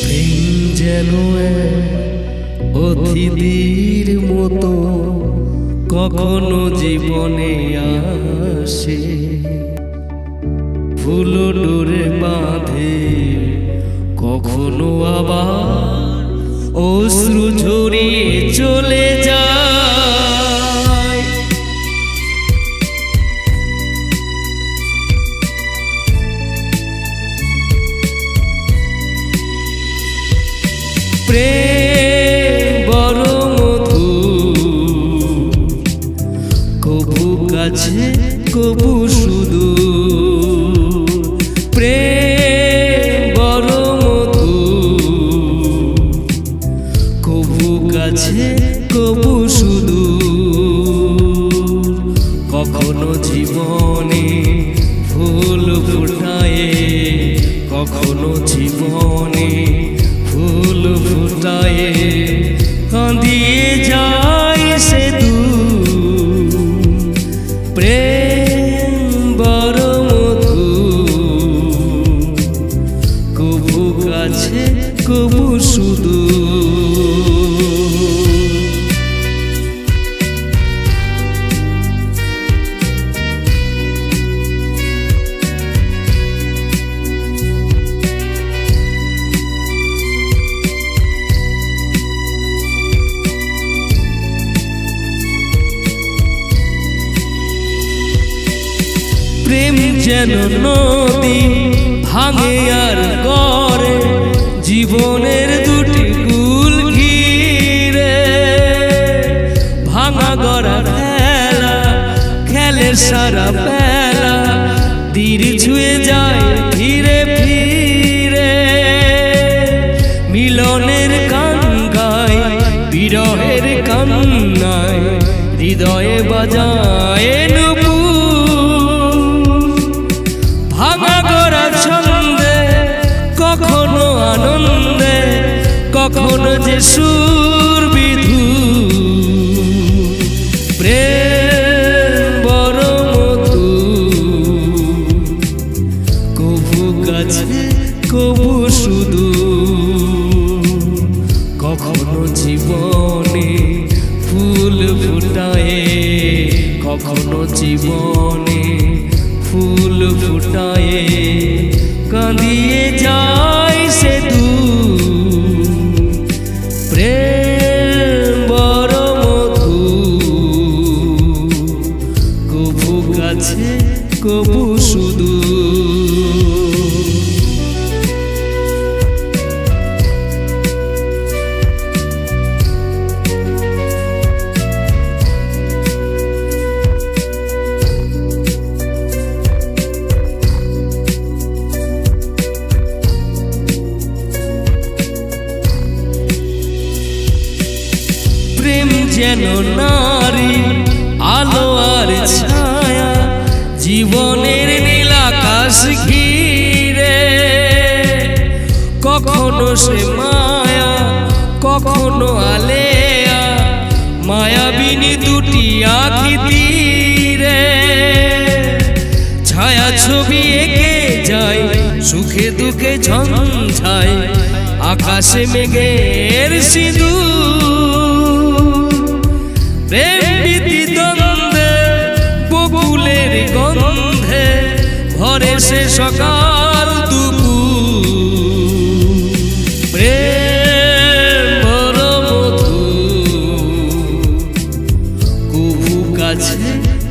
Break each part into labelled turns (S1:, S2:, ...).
S1: প্রেম যেন অতিথির মতো কখনো জীবনে আসে। ফুল ডোরে বাঁধে, কখনো আবার অশ্রু ঝরিয়ে চলে কবু শুধু প্রেম বড় মধু। কবু কাছে, কবু শুধু। কখনো জীবনে ফুল ফুটায়, কখনো জীবনে ফুল ফুটায় প্রেম যেন নদী ভাঙে আর করে জীবনের দুটি কুল ঘিরে। ভাঙা গড়া খেলা খেলে সারা বেলা, তীর ছুঁয়ে যায় ধীরে ফিরে মিলনের গান বিরহের কান্নায়, হৃদয়ে বাজায় কখনো যে সুর বিধু। প্রেম বড় মধু। কবু কাছে কবু শুধু। কখনো জীবনে ফুল ফুটায়, কখনো জীবনে ফুল ফুটায় কাঁদিয়ে যায় কবু শুধু। যেন নারী আলো আর ছায়া। জীবনের নীল আকাশ ঘিরে। কখনো সে মায়া, কখনো আলেয়া, মায়াবিনী দুটি আখি তীরে। ছায়া ছবি এঁকে যায়, সুখে দুঃখে ঝঞ্ঝায়, আকাশে মেঘের সিঁদুর। ভরে সে সকাল দুপুর। কাছে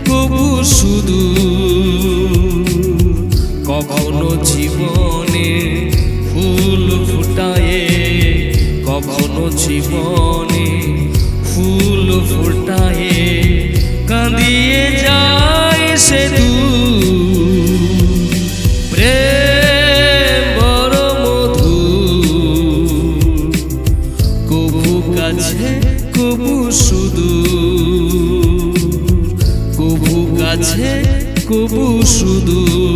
S1: কবু শুধু কখনো জীবনে ফুল ফুটায়, কখনো জীবনে ফুল ফুটায়, কাঁদিয়ে যায় সে দু কাছে কবু শুধু। কবু কাছে কবু শুধু।